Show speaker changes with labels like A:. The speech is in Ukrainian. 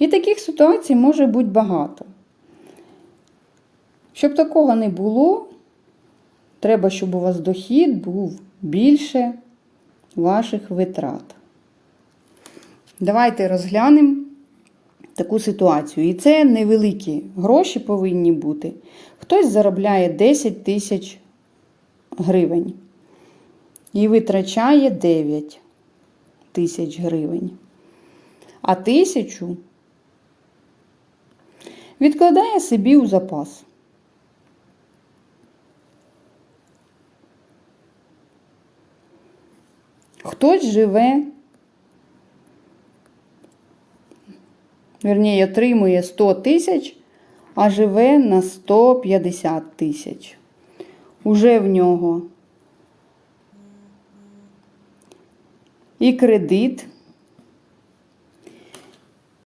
A: І таких ситуацій може бути багато. Щоб такого не було, треба, щоб у вас дохід був більше ваших витрат. Давайте розглянемо таку ситуацію. І це невеликі гроші повинні бути. Хтось заробляє 10 тисяч гривень і витрачає 9 тисяч гривень. А тисячу відкладає собі у запас. Хтось живе, верніше, отримує 100 тисяч, а живе на 150 тисяч. Уже в нього і кредит